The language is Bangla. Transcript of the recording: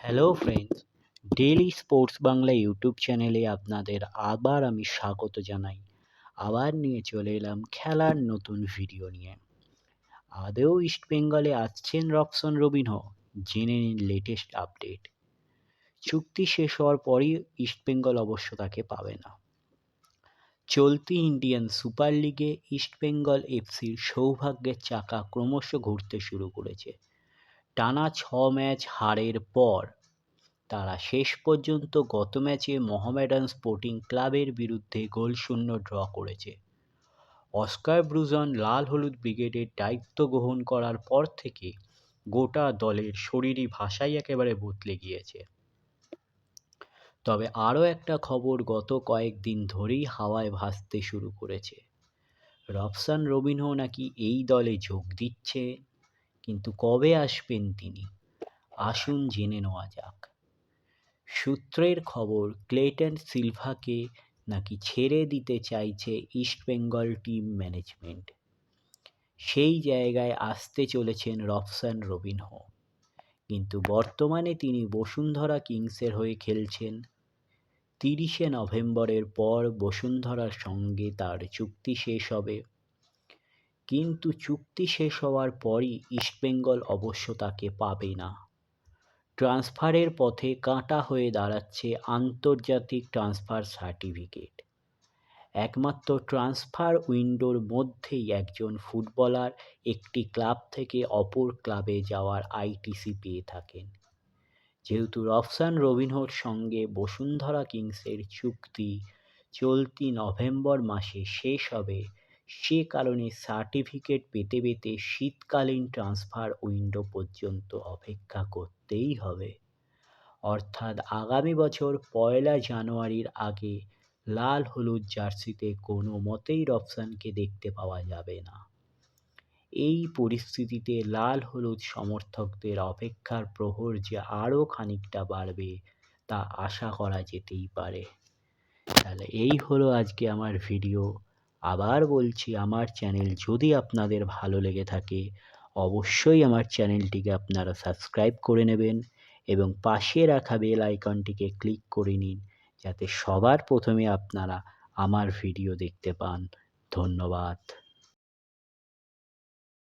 Hello friends daily sports Bangla YouTube চ্যানেলে আপনাদের আবার আমি স্বাগত জানাই। আবার নিয়ে চলে এলাম খেলার নতুন ভিডিও নিয়ে। আদেও ইস্টবেঙ্গলে আসছেন রবসন রবিনহ? জেনে নিন লেটেস্ট আপডেট চুক্তি শেষ হওয়ার পরই ইস্টবেঙ্গল অবশ্য তাকে পাবে না। চলতি ইন্ডিয়ান সুপার লিগে ইস্টবেঙ্গল এফসির সৌভাগ্যের চাকা ক্রমশ ঘুরতে শুরু করেছে। টানা ছ ম্যাচ হারের পর তারা শেষ পর্যন্ত গত ম্যাচে মোহামেডান স্পোর্টিং ক্লাবের বিরুদ্ধে গোলশূন্য ড্র করেছে। অস্কার ব্রুজন লাল হলুদ ব্রিগেডের দায়িত্ব গ্রহণ করার পর থেকে গোটা দলের শরীরী ভাষাই একেবারে বদলে গিয়েছে। তবে আরও একটা খবর গত কয়েকদিন ধরেই হাওয়ায় ভাসতে শুরু করেছে। রফসান রবিনহো নাকি এই দলে যোগ দিচ্ছে? কিন্তু কবে আসবেন তিনি? আসুন জেনে নেওয়া যাক। সূত্রের খবর, ক্লেটন সিলভাকে নাকি ছেড়ে দিতে চাইছে ইস্টবেঙ্গল টিম ম্যানেজমেন্ট। সেই জায়গায় আসতে চলেছেন রবসান রবিনহো। কিন্তু বর্তমানে তিনি বসুন্ধরা কিংসের হয়ে খেলছেন। তিরিশে নভেম্বরের পর বসুন্ধরার সঙ্গে তার চুক্তি শেষ হবে। কিন্তু চুক্তি শেষ হওয়ার পরই ইস্টবেঙ্গল অবশ্য তাকে পাবে না। ট্রান্সফারের পথে কাঁটা হয়ে দাঁড়াচ্ছে আন্তর্জাতিক ট্রান্সফার সার্টিফিকেট। একমাত্র ট্রান্সফার উইন্ডোর মধ্যেই একজন ফুটবলার একটি ক্লাব থেকে অপর ক্লাবে যাওয়ার আইটিসি পেয়ে থাকেন। যেহেতু রফসান রবিনহোর সঙ্গে বসুন্ধরা কিংসের চুক্তি চলতি নভেম্বর মাসে শেষ হবে সে কারণে সার্টিফিকেট পেতে পেতে শীতকালীন ট্রান্সফার উইন্ডো পর্যন্ত অপেক্ষা করতেই হবে। অর্থাৎ আগামী বছর পয়লা জানুয়ারির আগে লাল হলুদ জার্সিতে কোনো মতেই রফসানকে দেখতে পাওয়া যাবে না। এই পরিস্থিতিতে লাল হলুদ সমর্থকদের অপেক্ষার প্রহর যে আরও খানিকটা বাড়বে তা আশা করা যেতেই পারে। তাহলে এই হলো আজকে আমার ভিডিও। আবার বলছি, আমার চ্যানেল যদি আপনাদের ভালো লেগে থাকে, অবশ্যই আমার চ্যানেলটিকে আপনারা সাবস্ক্রাইব করে নেবেন এবং পাশে রাখা বেল আইকনটিকে ক্লিক করে নিন, যাতে সবার প্রথমে আপনারা আমার ভিডিও দেখতে পান। ধন্যবাদ।